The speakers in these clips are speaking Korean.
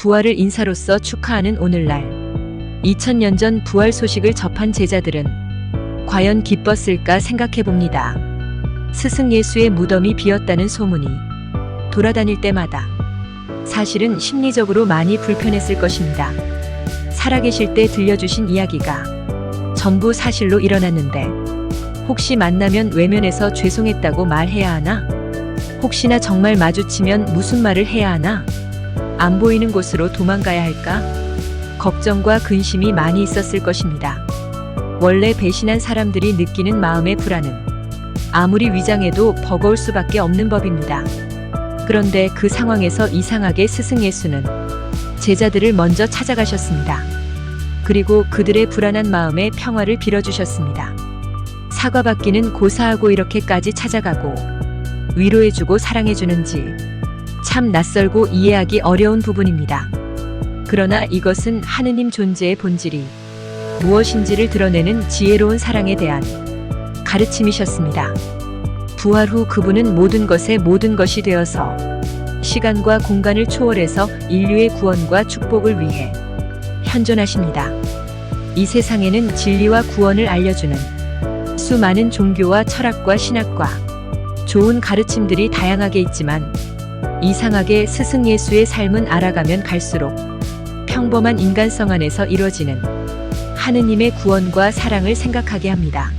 부활을 인사로서 축하하는 오늘날 2000년 전 부활 소식을 접한 제자들은 과연 기뻤을까 생각해 봅니다. 스승 예수의 무덤이 비었다는 소문이 돌아다닐 때마다 사실은 심리적으로 많이 불편했을 것입니다. 살아계실 때 들려주신 이야기가 전부 사실로 일어났는데 혹시 만나면 외면해서 죄송했다고 말해야 하나? 혹시나 정말 마주치면 무슨 말을 해야 하나? 안 보이는 곳으로 도망가야 할까? 걱정과 근심이 많이 있었을 것입니다. 원래 배신한 사람들이 느끼는 마음의 불안은 아무리 위장해도 버거울 수밖에 없는 법입니다. 그런데 그 상황에서 이상하게 스승 예수는 제자들을 먼저 찾아가셨습니다. 그리고 그들의 불안한 마음에 평화를 빌어주셨습니다. 사과받기는 고사하고 이렇게까지 찾아가고 위로해주고 사랑해주는지 참 낯설고 이해하기 어려운 부분입니다. 그러나 이것은 하느님 존재의 본질이 무엇인지를 드러내는 지혜로운 사랑에 대한 가르침이셨습니다. 부활 후 그분은 모든 것의 모든 것이 되어서 시간과 공간을 초월해서 인류의 구원과 축복을 위해 현존하십니다. 이 세상에는 진리와 구원을 알려주는 수많은 종교와 철학과 신학과 좋은 가르침들이 다양하게 있지만 이상하게 스승 예수의 삶은 알아가면 갈수록 평범한 인간성 안에서 이루어지는 하느님의 구원과 사랑을 생각하게 합니다.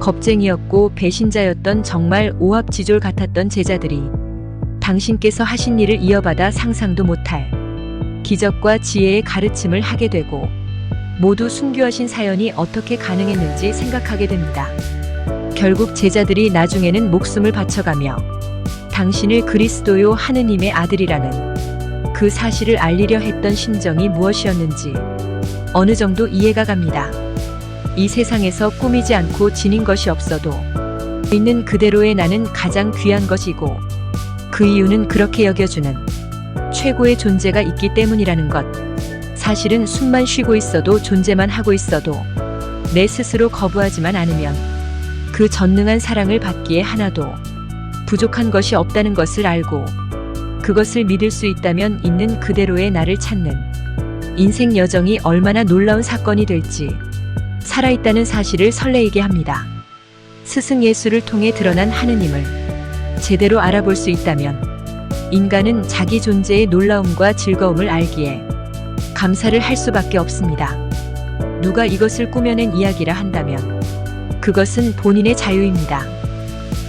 겁쟁이였고 배신자였던 정말 오합지졸 같았던 제자들이 당신께서 하신 일을 이어받아 상상도 못할 기적과 지혜의 가르침을 하게 되고 모두 순교하신 사연이 어떻게 가능했는지 생각하게 됩니다. 결국 제자들이 나중에는 목숨을 바쳐가며 당신을 그리스도요 하느님의 아들이라는 그 사실을 알리려 했던 심정이 무엇이었는지 어느 정도 이해가 갑니다. 이 세상에서 꾸미지 않고 지닌 것이 없어도 있는 그대로의 나는 가장 귀한 것이고 그 이유는 그렇게 여겨주는 최고의 존재가 있기 때문이라는 것. 사실은 숨만 쉬고 있어도 존재만 하고 있어도 내 스스로 거부하지만 않으면 그 전능한 사랑을 받기에 하나도 부족한 것이 없다는 것을 알고 그것을 믿을 수 있다면 있는 그대로의 나를 찾는 인생 여정이 얼마나 놀라운 사건이 될지 살아있다는 사실을 설레이게 합니다. 스승 예수를 통해 드러난 하느님을 제대로 알아볼 수 있다면 인간은 자기 존재의 놀라움과 즐거움을 알기에 감사를 할 수밖에 없습니다. 누가 이것을 꾸며낸 이야기라 한다면 그것은 본인의 자유입니다.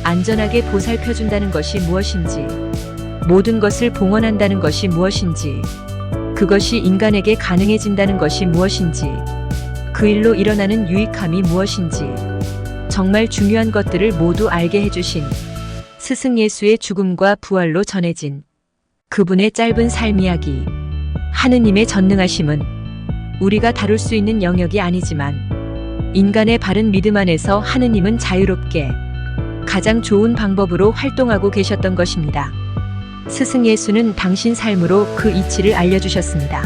안전하게 보살펴준다는 것이 무엇인지, 모든 것을 봉헌한다는 것이 무엇인지, 그것이 인간에게 가능해진다는 것이 무엇인지, 그 일로 일어나는 유익함이 무엇인지, 정말 중요한 것들을 모두 알게 해주신 스승 예수의 죽음과 부활로 전해진 그분의 짧은 삶 이야기. 하느님의 전능하심은 우리가 다룰 수 있는 영역이 아니지만 인간의 바른 믿음 안에서 하느님은 자유롭게 가장 좋은 방법으로 활동하고 계셨던 것입니다. 스승 예수는 당신 삶으로 그 이치를 알려주셨습니다.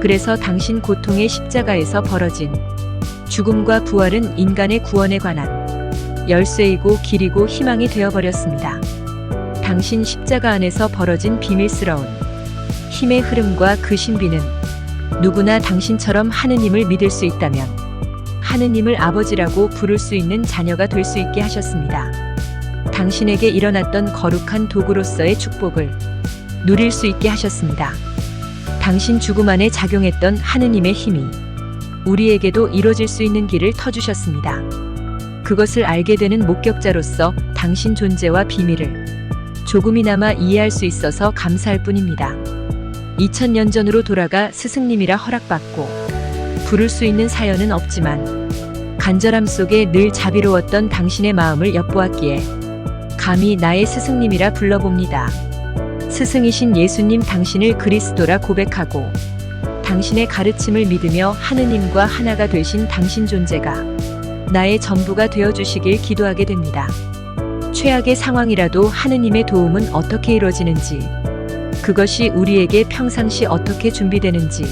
그래서 당신 고통의 십자가에서 벌어진 죽음과 부활은 인간의 구원에 관한 열쇠이고 길이고 희망이 되어버렸습니다. 당신 십자가 안에서 벌어진 비밀스러운 힘의 흐름과 그 신비는 누구나 당신처럼 하느님을 믿을 수 있다면 하느님을 아버지라고 부를 수 있는 자녀가 될 수 있게 하셨습니다. 당신에게 일어났던 거룩한 도구로서의 축복을 누릴 수 있게 하셨습니다. 당신 죽음 안에 작용했던 하느님의 힘이 우리에게도 이뤄질 수 있는 길을 터주셨습니다. 그것을 알게 되는 목격자로서 당신 존재와 비밀을 조금이나마 이해할 수 있어서 감사할 뿐입니다. 2000년 전으로 돌아가 스승님이라 허락받고 부를 수 있는 사연은 없지만 간절함 속에 늘 자비로웠던 당신의 마음을 엿보았기에 감히 나의 스승님이라 불러봅니다. 스승이신 예수님 당신을 그리스도라 고백하고 당신의 가르침을 믿으며 하느님과 하나가 되신 당신 존재가 나의 전부가 되어 주시길 기도하게 됩니다. 최악의 상황이라도 하느님의 도움은 어떻게 이루어지는지, 그것이 우리에게 평상시 어떻게 준비되는지,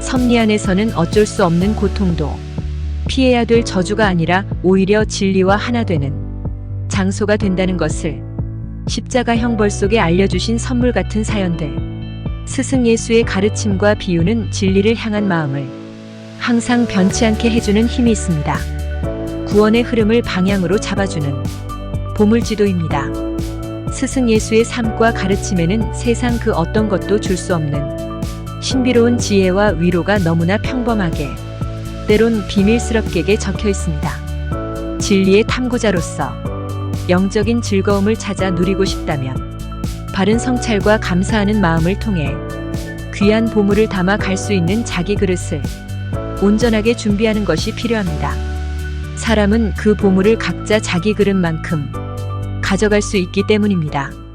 섭리 안에서는 어쩔 수 없는 고통도 피해야 될 저주가 아니라 오히려 진리와 하나 되는 장소가 된다는 것을 십자가 형벌 속에 알려주신 선물 같은 사연들. 스승 예수의 가르침과 비유는 진리를 향한 마음을 항상 변치 않게 해주는 힘이 있습니다. 구원의 흐름을 방향으로 잡아주는 보물지도입니다. 스승 예수의 삶과 가르침에는 세상 그 어떤 것도 줄 수 없는 신비로운 지혜와 위로가 너무나 평범하게 때론 비밀스럽게 적혀 있습니다. 진리의 탐구자로서 영적인 즐거움을 찾아 누리고 싶다면 바른 성찰과 감사하는 마음을 통해 귀한 보물을 담아 갈 수 있는 자기 그릇을 온전하게 준비하는 것이 필요합니다. 사람은 그 보물을 각자 자기 그릇만큼 가져갈 수 있기 때문입니다.